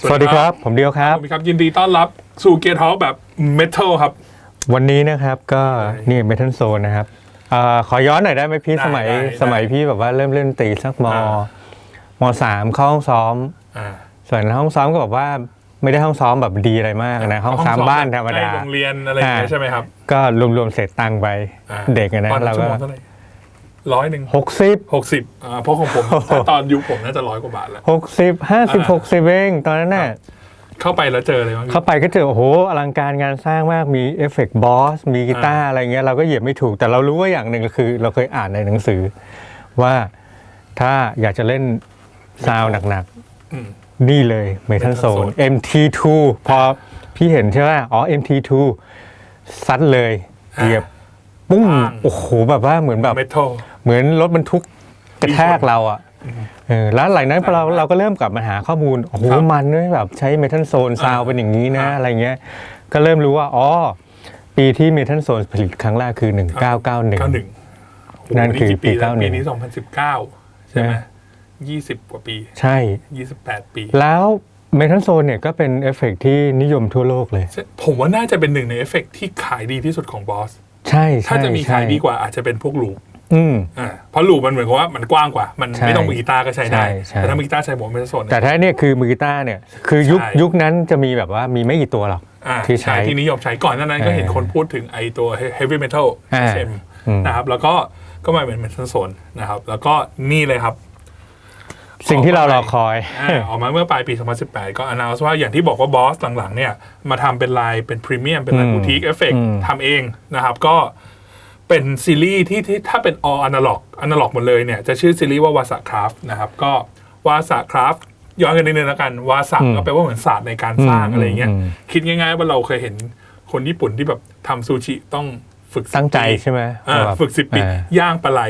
สวัสดีครับ ผมเดียวครับสวัสดีครับยินดีต้อนรับสู่เกียร์ทอแบบเมทัลครับ วันนี้นะครับก็ได้นี่เมทัลโซนนะครับอาขอย้อนหน่อยได้ไหมพี่ได้สมัยได้ได้สมัยพี่แบบว่าเริ่มเล่นดนตรีสักมอ่า มสามเข้าห้องซ้อม อ่าส่วนห้องซ้อมก็แบบว่าไม่ได้ห้องซ้อมแบบดีอะไรมากนะห้องซ้อมบ้านธรรมดา ใกล้โรงเรียนอะไรอย่างเงี้ยอ่า ใช่ไหมครับ ก็รวมๆเสร็จตังค์ไปอ่าเด็กอะนะวันละเราชั่วก็โมงเท่าไหร่ ร้อยหนึ่งหกสิบหกสิบอ่าเพราะของผมถ้าตอนยุคผมน่าจะร้อยกว่าบาทแล้วหกสิบห้าสิบอ่าหกสิบเองตอนนั้นน่ะเข้าไปแล้วเจออะไรบ้างเข้าไปก็เจอโอ้โหอลังการงานสร้างมากมีเอฟเฟกต์บอสมีกีตาร์อะไรเงี้ยเราก็เหยียบไม่ถูกแต่เรารู้ว่าอย่างหนึ่งก็คือ เราเคยอ่านในหนังสือ ว่าถ้าอยากจะเล่นซาวด์หนักอืมๆนี่เลยเมทัล Metal โซน Zone MT2 พอพี่เห็นใช่ไหมอ๋อ MT2 ซัดเลยเหยียบปุ้งปังโอ้โหแบบว่าเหมือนแบบ เมทัลเหมือนรถบรรทุกกระแทกเราอะเออแล้วหลังนั้นพอเราเราก็เริ่มกลับมาหาข้อมูลโอ้โหครับมันด้วยแบบใช้เมทัลโซนซาวอ่าเป็นอย่างนี้นะอ่าอะไรเงี้ยก็เริ่มรู้ว่าอ๋อปีที่เมทัลโซนผลิตครั้งแรกคือ 1991เก้าหนึ่งนั่นคือปีแล้ว91ปีนี้สองพันสิบเก้าใช่ไหมนะยี่สิบกว่าปี ใช่ยี่สิบแปดปี แล้วเมทัลโซนเนี่ยก็เป็นเอฟเฟกต์ที่นิยมทั่วโลกเลย ผมว่าน่าจะเป็นหนึ่งในเอฟเฟกต์ที่ขายดีที่สุดของบอส ใช่ใช่ถ้าจะมีใช่ขายดีกว่าอาจจะเป็นพวกลูป อืม อ่าเพราะลูปมันเหมือนกับว่ามันกว้างกว่า มันใช่ไม่ต้องมีกีตาร์ก็ใช้ได้ ใช่ใช่ แต่ถ้ามีกีตาร์ใช้ผมไม่จะสนแต่ถ้าเนี่ยคือมือกีตาร์เนี่ยคือยุคใช่ ยุคนั้นจะมีแบบว่ามีไม่กี่ตัวหรอกอ่าที่ใช้ใช้ที่นิยมใช้ก่อนหนานั้นก็เห็นเออคนพูดถึงไอตัว heavy metal อ่า SM อืมนะครับแล้วก็ก็มาเป็นเมทัลโซนนะครับ แล้วก็นี่เลยครับ สิ่งที่เรารอคอย อ่าออกมาเมื่อปลายปี 2018 ก็ announce ว่าอย่างที่บอกว่าบอสหลังๆเนี่ย มาทำเป็นลายเป็นพรีเมียม เป็นลายอืมบูติกเอฟเฟกอืมทำเองนะครับ ก็ เป็นซีรีส์ที่ที่ถ้าเป็น all analog analog หมดเลยเนี่ยจะชื่อซีรีส์ว่าวาสาคราฟนะครับ ก็วาสาคราฟย้อนกันนิดนึงแล้วกันวาสาก็แปลว่าเหมือนศาสตร์ในการสร้างอะไรอย่างเงี้ยอืมคิดง่ายๆว่าเราเคยเห็นคนญี่ปุ่นที่แบบทำซูชิต้องฝึก10ตั้งใจปีใช่ไหมอ่าแบบฝึกสิบปีอ่าย่างปลาไหล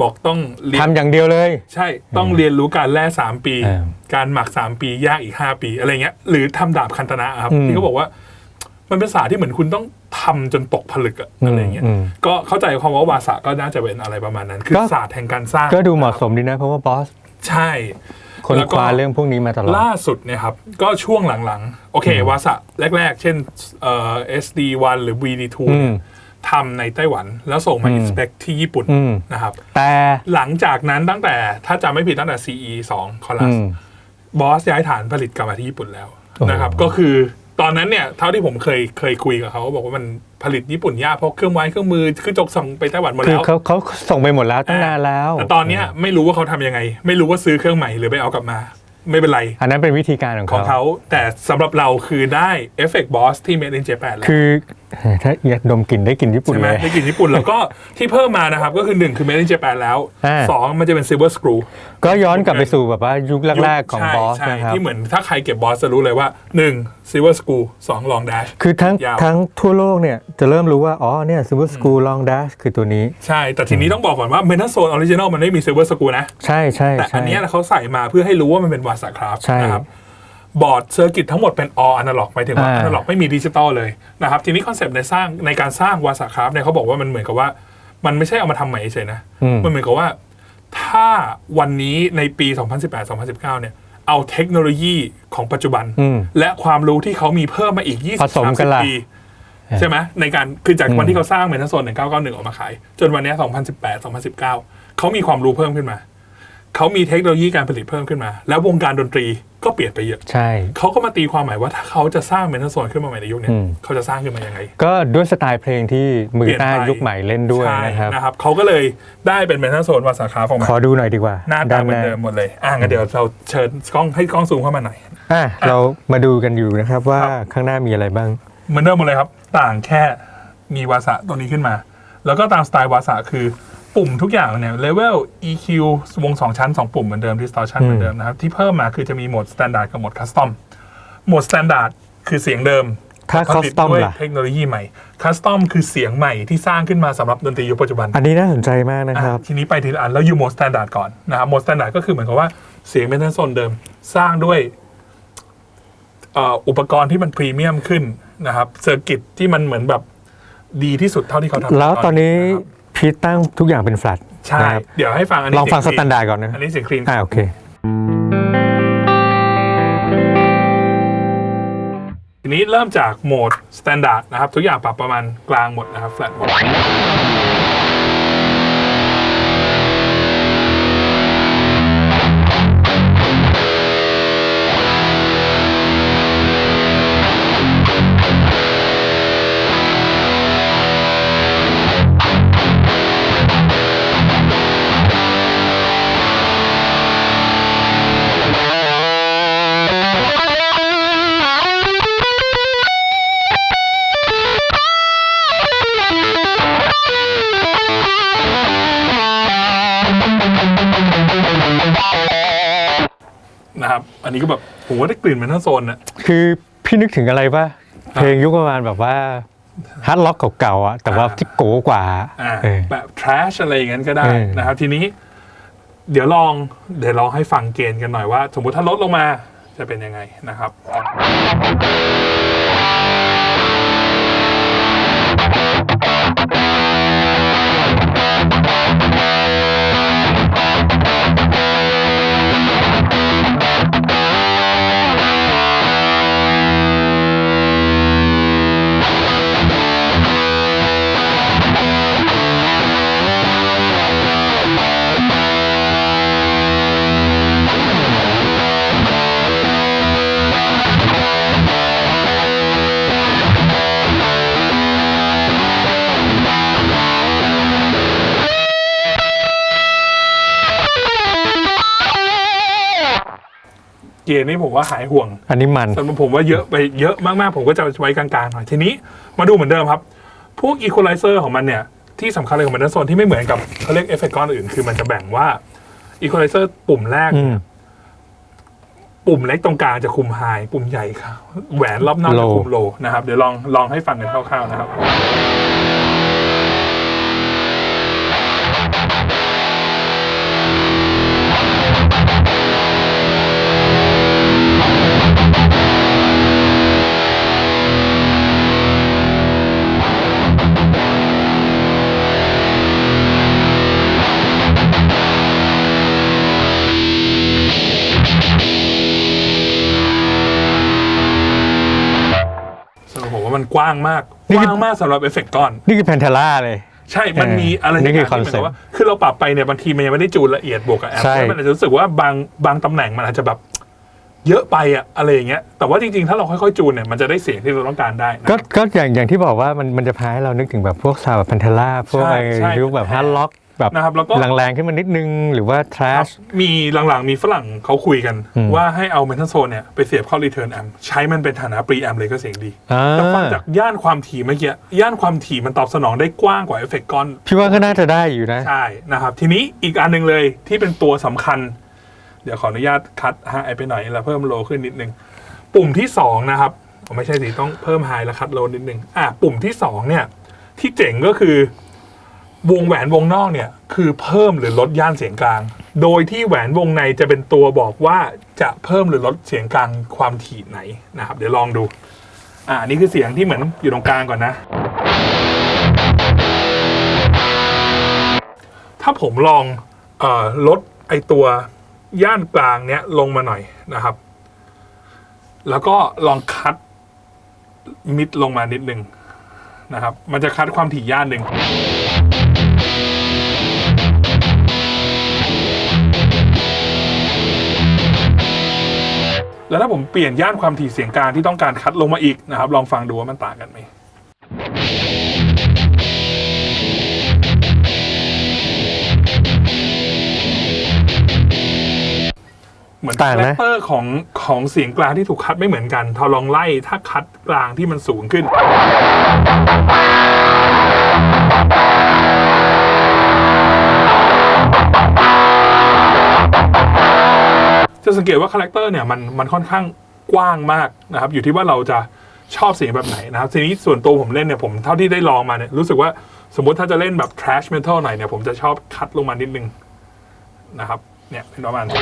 บอกต้องเรียนทำอย่างเดียวเลย ใช่ต้องเรียนรู้การแล่สามปีอ่าการหมักสามปีย่างอีกห้าปีอะไรเงี้ย หรือทำดาบคันตนะครับอืมที่เขาบอกว่ามันเป็นศาสตร์ที่เหมือนคุณต้อง ทำจนตกผลึกอะอะไรเงี้ยอืมก็เข้าใจความว่าวาสะก็น่าจะเป็นอะไรประมาณนั้น คือก็ศาสตร์แห่งการสร้าง ก็ดูเหมาะสมดีนะเพราะว่าบอส ใช่คนแล้วก็คว้าเรื่องพวกนี้มาตลอด ล่าสุดเนี่ยครับ ก็ช่วงหลังๆ โอเควาสะแรก ๆ เช่นเอ่อ SD1 หรือ VD2 อืเนี่ยมทำในไต้หวันแล้วส่งมาอืม inspect ที่ญี่ปุ่นอืมนะครับ แต่หลังจากนั้นตั้งแต่ถ้าจำไม่ผิดตั้งแต่ CE 2 คอลัอืสมบอสย้ายฐานผลิตกลับมาที่ญี่ปุ่นแล้วโอ้โหนะครับ ก็คือ ตอนนั้นเนี่ยเท่าที่ผมเคยเคยคุยกับเขาเขาบอกว่ามันผลิตญี่ปุ่นยากเพราะเครื่องไม้เครื่องมือเครื่องจกส่งไปไต้หวันหมดคือแล้วเขาเขาส่งไปหมดแล้วตั้งนานแล้ว แต่ตอนเนี้ยไม่รู้ว่าเขาทำยังไง ไม่รู้ว่าซื้อเครื่องใหม่หรือไปเอากลับมา ไม่เป็นไรอันนั้นเป็นวิธีการของของเขาเขา แต่สำหรับเราคือได้เอฟเฟกต์บอสที่ made in Japan แล้ว คือถ้าอยากดมกลิ่นได้กลิ่นญี่ปุ่นใช่ไหมเลย ได้กลิ่นญี่ปุ่นแล้วก็ที่เพิ่มมานะครับ ก็คือหนึ่งคือ made in Japan แล้ว อ่าสองมันจะเป็น silver screw ก็ย้อนกลับไปสู่แบบว่ายุคแรกๆของใช่บอสใช่นะครับ ที่เหมือนถ้าใครเก็บบอสจะรู้เลยว่า 1. Silver School 2. Long Dash คือทั้งยาว ทั้งทั่วโลกเนี่ยจะเริ่มรู้ว่า อ๋อเนี่ยซูเปอร์สกูลองดัชคือตัวนี้ ใช่ แต่ทีนี้ต้องบอกก่อนว่า m e t a Zone Original มันไม่มี Silver School นะ ใช่ใช่แต่อัใช่นเนี้ยเขาใส่มาเพื่อให้รู้ว่ามันเป็นวาสาคราฟใช่ นะครับ บอร์ดเซอร์กิตทั้งหมดเป็น all analog หมายถึงว่า อ่า analog ไม่มีดิจิตอลเลยนะครับ ทีนี้คอนเซปต์ในสร้างในการสร้างวาสาคราฟเนี่ยเขาบอกว่ามันเหมือนกับว่า มันไม่ใช่เอามาทำใหม่เฉยๆนะอืมมันเหมือนกับว่า ถ้าวันนี้ในปี 2018-2019 เนี่ย เอาเทคโนโลยีของปัจจุบัน อืมและความรู้ที่เขามีเพิ่มมาอีกผสมกันล่ะ20-30 ปี ใช่ไหมในการคือจากวันที่เขาสร้างเมทัลโซน1991 ออกมาขาย จนวันเนี้ย2018-2019 เขามีความรู้เพิ่มขึ้นมา เขามีเทคโนโลยีการผลิตเพิ่มขึ้นมา แล้ววงการดนตรีก็เปลี่ยนไปเยอะ ใช่ เขาก็มาตีความหมายว่าถ้าเขาจะสร้างเมทัลโซนขึ้นมาใหม่ในยุคเนี้ยอืม เขาจะสร้างขึ้นมายังไง ก็ด้วยสไตล์เพลงที่มือเปลี่ยนต้าไป ยุคใหม่เล่นด้วยใช่นะครับ นะครับ เขาก็เลยได้เป็นเมทัลโซนวาสาขาของมัขนอดูหน่อยดีกว่าหน้าตาเหมือนเดิมหมดเลยอะงั้นเดี๋ยวเราเชิญกล้องให้กล้องซูมเข้ามาหน่อย อะเรามาดูกันอยู่นะครับว่าครับข้างหน้ามีอะไรบ้าง เหมือนเดิมหมดเลยครับ ต่างแค่มีวาสะตัวนี้ขึ้นมา แล้วก็ตามสไตล์วาสะคือ ปุ่มทุกอย่างเนี่ยเลเวล EQ วง2ชั้น2ปุ่มเหมือนเดิม distortion เหมือนเดิมนะครับ ที่เพิ่มมาคือจะมีโหมด standard กับโหมด custom โหมด standard คือเสียงเดิมถ้าผลิต custom ด้วยล่ะเทคโนโลยีใหม่ custom คือเสียงใหม่ที่สร้างขึ้นมาสำหรับดนตรียุคปัจจุบัน อันนี้น่าสนใจมากนะครับอะทีนี้ไปทีละอันแล้วอยู่โหมด standard ก่อนนะครับโหมด standard ก็คือเหมือนกับว่าเสียงเป็นทั้งโซนเดิม สร้างด้วยเอ่ออุปกรณ์ที่มันพรีเมียมขึ้นนะครับเซอร์กิตที่มันเหมือนแบบดีที่สุดเท่าที่เขาทำแล้วตอนนี้ะครับ พีทตั้งทุกอย่างเป็นแฟลตใช่เดี๋ยวให้ฟังอันนี้ลองฟังสแตนดาร์ดก่อนนะ อันนี้เสียงคลีน อ่าโอเค ทีนี้เริ่มจากโหมดสแตนดาร์ดนะครับ ทุกอย่างปรับประมาณกลางหมดนะครับแฟลตหมด ครับ อันนี้ก็แบบผมว่าได้กลิ่นเหมือนทั้งโซนน่ะ คือพี่นึกถึงอะไรป่ะเพลงยุคประมาณแบบว่าฮาร์ดล็อกเก่าๆอะแต่ว่าอ่าที่โกกว่าอ่าเออแบบ trash อะไรอย่างนั้นก็ได้เออนะครับ ทีนี้ เดี๋ยวลองเดี๋ยวลองให้ฟังเกณฑ์กันหน่อยว่า สมมุติถ้าลดลงมาจะเป็นยังไงนะครับ เกณฑ์นี้ผมว่าหายห่วงอันนี้มันสำหรับผมว่าเยอะไปเยอะมากๆ ผมก็จะไว้กลางๆหน่อยทีนี้มาดูเหมือนเดิมครับ พวกอีคว a ไลเซอร์ของมันเนี่ย ที่สำคัญเลยของมันในโซนที่ไม่เหมือนกับเขาเรียกเอฟเฟกต์ก้อนอื่นคือมันจะแบ่งว่าอีคว a ไลเซอร์ปุ่มแรก อืม ปุ่มเล็กตรงกลางจะคุมไฮปุ่มใหญ่ค่ะแหวนรอบนอกจะ Low คุมโลนะครับ เดี๋ยวลองลองให้ฟังกันคร่าวๆนะครับ ว่ามันกว้างมากนี่กคือว้างมากสำหรับเอฟเฟกต์ก้อน นี่คือแพนเทล่าเลย ใช่ มันมีอะไรนี่คือสักย่างที่หมาย concept ความว่า คือเราปรับไปเนี่ยบางทีมันยังไม่ได้จูนละเอียดบวกกับแอปใช่แล้วมันอาจจะรู้สึกว่าบางบางตำแหน่งมันอาจจะแบบเยอะไปอะอะไรอย่างเงี้ย แต่ว่าจริงๆ ถ้าเราค่อยๆ จูนเนี่ย มันจะได้เสียงที่เราต้องการได้นะก็ก็อย่างอย่างที่บอกว่ามันมันจะพาให้เรานึกถึงแบบพวกซาวแบบแพนเทล่าพวกใช่ไอ้ใช่ยุคแบบฮาร์ดล็อก แบบนะครับแล้วก็ แรงๆขึ้นมานิดนึงหรือว่าทรัชมีหลังๆมีฝรั่งเขาคุยกัน อืม ว่าให้เอาเมทัลโซนเนี่ยไปเสียบเข้า Return Amp ใช้มันเป็นฐานะปรีแอมเลยก็เสียงดีอ่าแต่ฟังจากย่านความถี่เมื่อกี้ย่านความถี่มันตอบสนองได้กว้างกว่าเอฟเฟกต์ก้อน พี่ว่าก็น่าจะได้อยู่นะ ใช่นะครับ ทีนี้อีกอันหนึ่งเลยที่เป็นตัวสำคัญ เดี๋ยวขออนุญาตคัดไฮไปหน่อยแล้วเพิ่มโลขึ้นนิดนึง ปุ่มที่สองนะครับอ๋อไม่ใช่สิต้องเพิ่มไฮแล้วคัดโลนิดนึงอะปุ่มที่สองเนี่ย ที่เจ๋งก็คือ วงแหวนวงนอกเนี่ยคือเพิ่มหรือลดย่านเสียงกลาง โดยที่แหวนวงในจะเป็นตัวบอกว่าจะเพิ่มหรือลดเสียงกลางความถี่ไหนนะครับ เดี๋ยวลองดู อ่านี่คือเสียงที่เหมือนอยู่ตรงกลางก่อนนะ ถ้าผมลองออลดไอตัวย่านกลางเนี้ยลงมาหน่อยนะครับ แล้วก็ลองคัดมิดลงมานิดนึงนะครับ มันจะคัดความถี่ย่านหนึ่ง แล้วถ้าผมเปลี่ยนย่านความถี่เสียงกลางที่ต้องการคัดลงมาอีกนะครับ ลองฟังดูว่ามันต่างกันไหมเหมือนต่างคาแรนะคเตอร์ของของเสียงกลางที่ถูกคัดไม่เหมือนกันถ้าลองไล่ถ้าคัดกลางที่มันสูงขึ้น จะสังเกตว่าคาแรคเตอร์เนี่ยมันมันค่อนข้างกว้างมากนะครับ อยู่ที่ว่าเราจะชอบเสียงแบบไหนนะครับทีนี้ส่วนตัวผมเล่นเนี่ยผมเท่าที่ได้ลองมาเนี่ยรู้สึกว่าสมมติถ้าจะเล่นแบบ trash metal หน่อยเนี่ยผมจะชอบคัดลงมานิดนึงนะครับเนี่ยเป็นประมาณนี้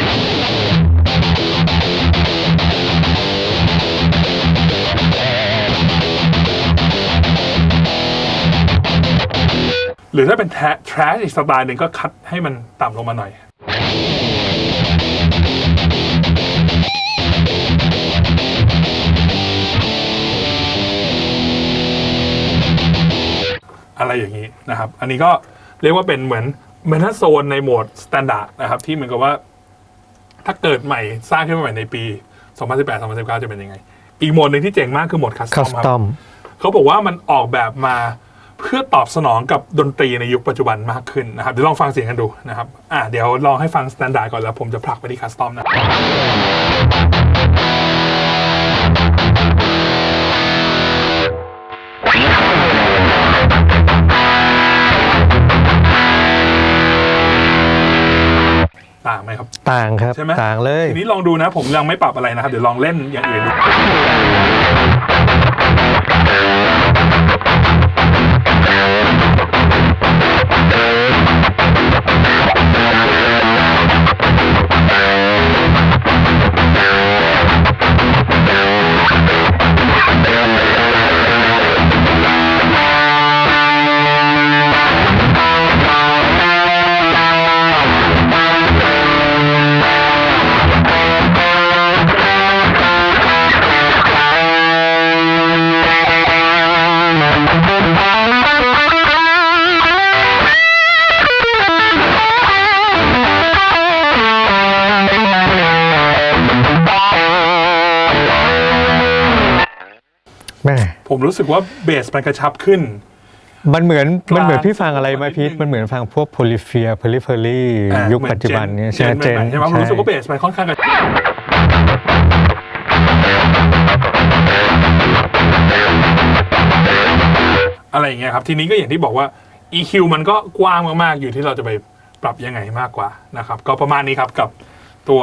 หรือถ้าเป็น tra- trash อีกสไตล์หนึ่งก็คัดให้มันต่ำลงมาหน่อย อย่างนี้นะครับ อันนี้ก็เรียกว่าเป็นเหมือนเมทัโซนในโหมดสแตนดาร์ดนะครับ ที่เหมือนกับว่า ถ้าเกิดใหม่สร้างขึ้นมาใหม่ในปี 2018 2019 จะเป็นยังไง อีกโหมดหนึ่งที่เจ๋งมากคือโหมดคัสตคัอมสครับตอมเขาบอกว่ามันออกแบบมาเพื่อตอบสนองกับดนตรีในยุคปัจจุบันมากขึ้นนะครับ เดี๋ยวลองฟังเสียงกันดูนะครับ อะเดี๋ยวลองให้ฟังสแตนดาร์ดก่อนแล้วผมจะผลักไปที่คัสตอมนะางครับใช่ไหมต่างเลยทีนี้ลองดูนะ ผมยังไม่ปรับอะไรนะครับ เดี๋ยวลองเล่นอย่างอื่นดู แม่ผมรู้สึกว่าเบสมันกระชับขึ้น มันเหมือนกลางมันเหมือนพี่ฟังอะไรไหมานิดนึงพีทมันเหมือนฟังพวกโพลิเฟียโพลิเฟอรี่อะยุคเหมือปัจจุบันเนี่ยเจนเจนใหม่ๆใช่ไหมผมรู้สึกว่าเบสมันค่อนข้างกระ อะไรอย่างเงี้ยครับ ทีนี้ก็อย่างที่บอกว่า EQ มันก็กว้างมากๆ อยู่ที่เราจะไปปรับยังไงมากกว่านะครับ ก็ประมาณนี้ครับกับตัว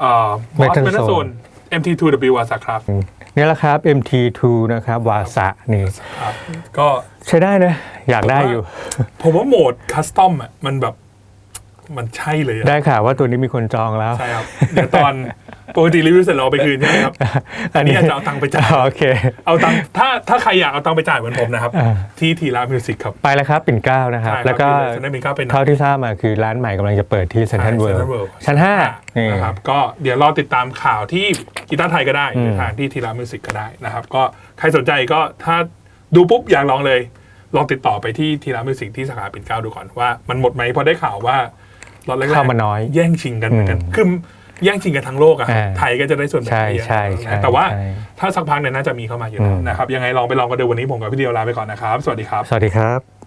เอ่อ Metal Metal Zone Zone MT2W วาสครับนี่แหละครับ MT2 นะครับวาสะนี่ครับก็ ใช้ได้นะ อยากได้อยู่ ผมว่าโหมดคัสตอมอะมันแบบ มันใช่เลยอะได้ข่าวว่าตัวนี้มีคนจองแล้ว ใช่ครับ เดี๋ยวตอนปกติรีวิวเสร็จเราเอาไปคืนใช่ไหมครับ อันนี้อาจจะเอาตังค์ไปจ่ายอ๋อโอเค เอาตังค์ถ้าถ้าใครอยากเอาตังค์ไปจ่ายเหมือนผมนะครับอ่าที่ทีรามิวสิกครับ ไปแล้วครับ ปิ่นเกล้านะครับใช่ครับแล้วก็ที่ Central Pincao เป็นเท่าที่ทราบมาคือร้านใหม่กำลังจะเปิดที่เซนทรัลเวิล Central ด์ World ชั้นห้านี่นะครับก็เดี๋ยวรอติดตามข่าวที่กีตาร์ไทยก็ได้อืมหรือทางที่ทีรามิวสิกก็ได้นะครับ ก็ใครสนใจก็ถ้าดูปุ๊บอยากลองเลยลองติดต่อไปที่ทีรามิวสิกที่สาขาปิ่นเกล้าดูก่อนว่ามันหมดไหมเพราะได้ข่าวว่า ล็อตแรกๆเข้ามาน้อย แย่งชิงกันเหมือนกันอืมคือแย่งชิงกันทั้งโลกอะครับอ่าไทยก็จะได้ส่วนแบ่งใช่เยอะใช่ใช่นะแต่ว่าใช่ ถ้าสักพักเนี่ยน่าจะมีเข้ามาอยู่แล้วอืมนะครับยังไงลองไปลองกันดูวันนี้ผมกับพี่เดียวลาไปก่อนนะครับ สวัสดีครับ สวัสดีครับ